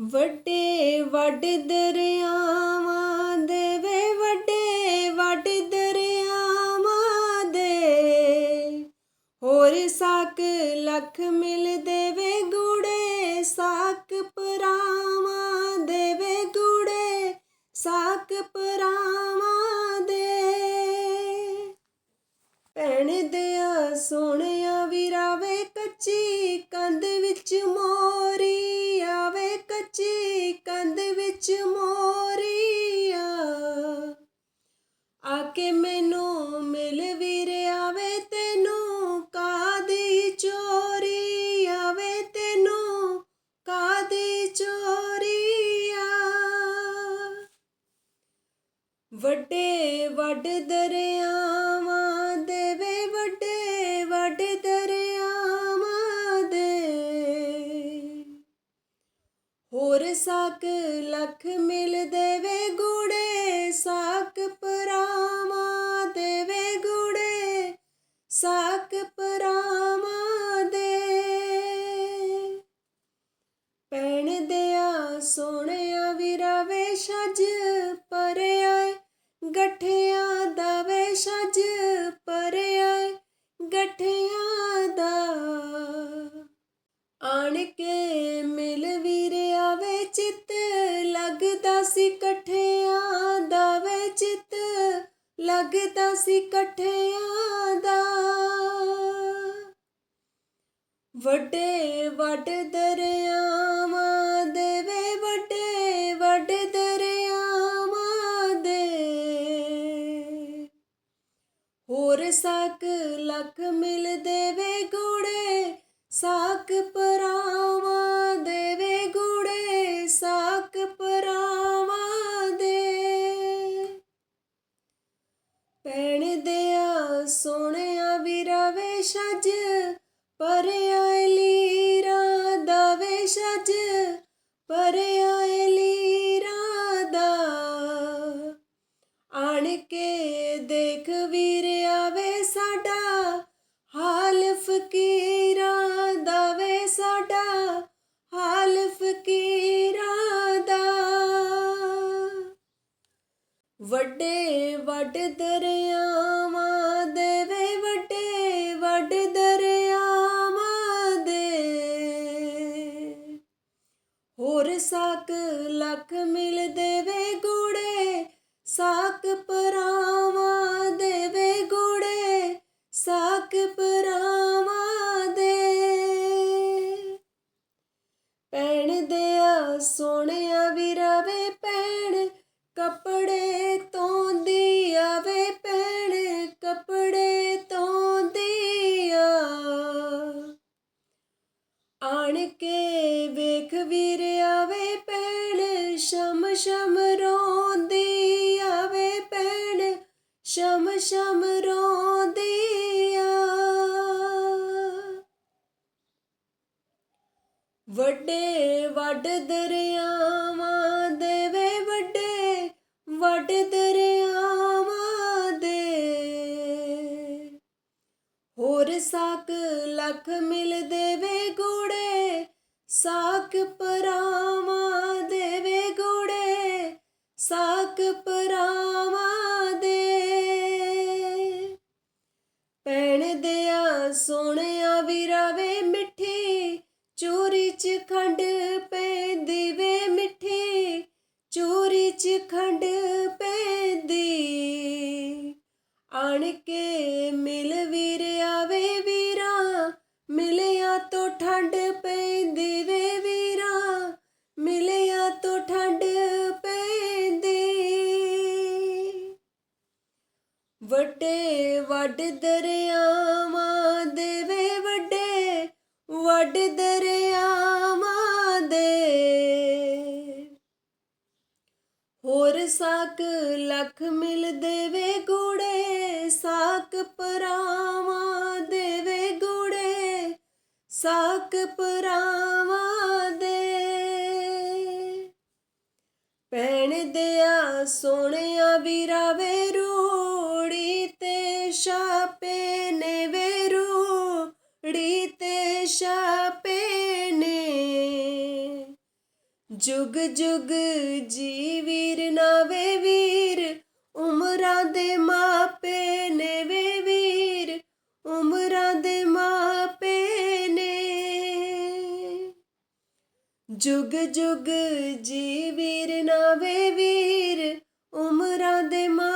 ਵੱਡੇ ਵੱਡ ਦਰਿਆਵਾਂ ਦੇ ਵੇ, ਵੱਡੇ ਵੱਡ ਦਰਿਆਵਾਂ ਦੇ। ਹੋਰ ਸਾਕ ਲੱਖ ਮਿਲਦੇ ਵੇ, ਗੁੜੇ ਸਾਕ ਪਰਾਵਾਂ ਦੇ ਵੇ, ਗੂੜੇ ਸਾਕ ਪਰਾਵਾਂ ਦੇ। ਭੈਣ ਦੇ ਵੱਡੇ ਵੱਡ ਦਰਿਆਵਾਂ ਦੇ ਵੇ ਵੱਡੇ ਵੱਡ ਦਰਿਆਵਾਂ ਦੇ। ਹੋਰ ਸਾਕ ਲੱਖ ਗਠਿਆਂ ਦਾ। ਆਣ ਕੇ ਮਿਲ ਵੀਰ ਆਵੇ ਚਿੱਤ, ਲੱਗਦਾ ਸੀ ਇਕੱਠਿਆਂ ਦਾ ਵੇ ਚਿੱਤ, ਲੱਗਦਾ ਸੀ ਇਕੱਠਿਆਂ ਦਾ। ਵੱਡੇ ਵੱਡ ਦਰੇ ਹੋਰ ਸਾਕ ਲੱਖ ਮਿਲਦੇ ਵੇ ਗੂੜੇ, ਸਾਕ ਪਰਾਵਾਂ ਦੇਵੇ ਗੁੜੇ, ਸਾਕ ਪਰਾਵਾਂ ਦੇ। ਪੈਣ ਦਿਆ ਸੋਹਣਿਆ ਵੀਰਾਵੇ ਛੱਜ ਪਰਿਆਏ ਲੀਰਾ ਦਾ ਵੇ ਛੱਜ ਵੱਡੇ ਵੱਡ ਦਰਿਆਵਾਂ ਦੇ ਵੇ ਵੱਡੇ ਵੱਡ ਦਰਿਆਵਾਂ ਦੇ। ਹੋਰ ਸਾਕ ਲੱਖ ਮਿਲਦੇ ਵੇ ਗੂੜੇ, ਸਾਕ ਪਰਾਵਾਂ ਦੇ ਵੇ ਗੂੜੇ, ਸਾਕ ਪਰਾਵਾਂ ਆਣ ਕੇ ਵੇਖ ਵੀਰ ਆਵੇ ਪੈਣ, ਸ਼ਮ ਸ਼ਮ ਰੋਂਦੀ ਆਵੇ ਪੈਣ, ਸ਼ਮ ਸ਼ਮ ਰੋਂਦੀ ਆ। ਵੱਡੇ ਵੱਡ ਦਰਿਆਵਾਂ ਦੇ ਵੇ ਵੱਡੇ ਵੱਡ ਦਰਿਆਵਾਂ ਦੇ। ਹੋਰ ਸਾਕ ਲੱਖ ਮਿਲਦੇ ਸਾਕ ਪਰਾਵਾਂ ਦੇਵੇ ਵੇ ਸਾਕ ਪਰਾਵਾਂ ਦੇ। ਪੈਣ ਦਿਆ ਸੋਹਣਿਆ ਵੀਰਾਵੇ ਮਿੱਠੀ, ਚੋਰੀ ਚ ਖੰਡ ਪੈਂਦੀ ਵੇ ਮਿੱਠੀ, ਚੋਰੀ ਚ ਖੰਡ ਪੈਂਦੀ। ਆਣ ਕੇ ਵੱਡੇ ਵੱਡ ਦਰਿਆਵਾਂ ਦੇ ਵੇ ਵੱਡੇ ਵੱਡ ਦਰਿਆਵਾਂ ਦੇ। ਹੋਰ ਸਾਕ ਲੱਖ ਮਿਲ ਦੇਵੇ ਗੂੜੇ, ਸਾਕ ਪਰਾਵਾਂ ਦੇਵੇ ਗੂੜੇ, ਸਾਕ ਪਰਾਵਾਂ ਦੇ। ਪੈਣ ਦਿਆ ਸੋਹਣਿਆ ਵੀਰਾਵੇ ਰੂੜੀ ਤੇ ਛਾਪੇ ਨੇ ਵੇ ਤੇ ਛਾਪੇ ਨੇ ਜੁਗ ਜੁਗ ਜੀ ਵੀਰ ਨਾ ਵੇ ਵੀਰ ਉਮਰਾਂ ਦੇ ਮਾਪੇ ਨੇ ਵੇ ਵੀਰ ਉਮਰਾਂ ਦੇ ਮਾਪੇ ਨੇ ਜੁਗ ਜੁਗ ਜੀ ਵੀਰ ਨਾ ਵੇ ਵੀਰ ਉਮਰਾਂ ਦੇ ਮਾਪੇ